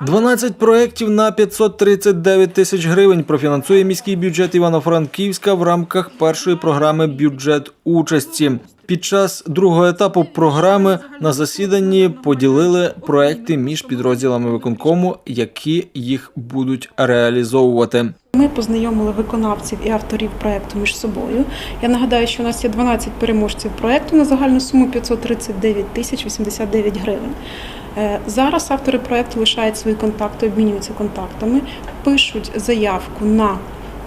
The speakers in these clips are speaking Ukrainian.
12 проєктів на 539 тисяч гривень профінансує міський бюджет Івано-Франківська в рамках першої програми бюджет участі. Під час другого етапу програми на засіданні поділили проекти між підрозділами виконкому, які їх будуть реалізовувати. Ми познайомили виконавців і авторів проекту між собою. Я нагадаю, що у нас є 12 переможців проекту на загальну суму 539 тисяч 89 гривень. Е, Зараз автори проекту лишають свої контакти, обмінюються контактами, пишуть заявку на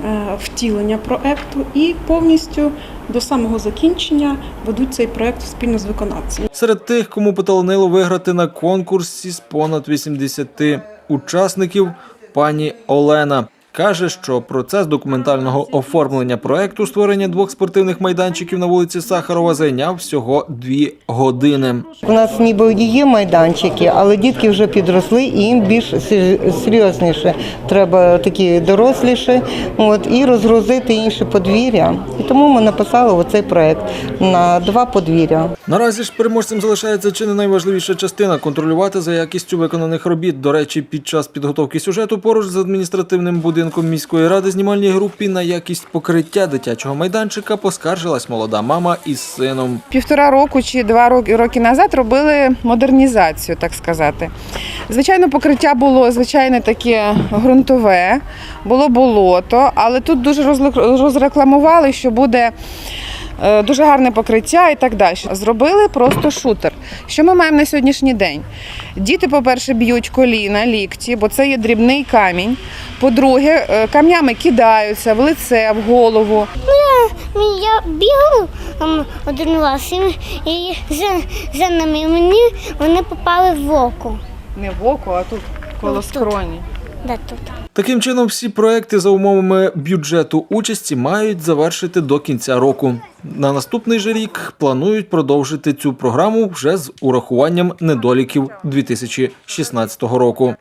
е, втілення проекту і повністю до самого закінчення ведуть цей проект спільно з виконавцем. Серед тих, кому поталанило виграти на конкурсі з понад 80 учасників, пані Олена. Каже, що процес документального оформлення проекту створення двох спортивних майданчиків на вулиці Сахарова зайняв всього дві години. У нас ніби є майданчики, але дітки вже підросли і їм більш серйозніше треба такі доросліші, от і розгрузити інше подвір'я. І тому ми написали оцей проект на два подвір'я. Наразі ж переможцем залишається чи не найважливіша частина контролювати за якістю виконаних робіт. До речі, під час підготовки сюжету поруч з адміністративним будинком міської ради знімальній групі на якість покриття дитячого майданчика поскаржилась молода мама із сином. Півтора року чи два роки, роки назад робили модернізацію, так сказати. Звичайно, покриття було звичайне таке ґрунтове, було болото, але тут дуже розрекламували, що буде. Е, Дуже гарне покриття і так далі. Зробили просто шутер. Що ми маємо на сьогоднішній день? Діти, по-перше, б'ють коліна, лікті, бо це є дрібний камінь. По-друге, е, камнями кидаються в лице, в голову. Я бігала ем, один раз і, і за, за нами мені вони попали в око. Не в око, а тут коло скроні. Де тут? Таким чином, всі проекти за умовами бюджету участі мають завершити до кінця року. На наступний же рік планують продовжити цю програму вже з урахуванням недоліків 2016 року.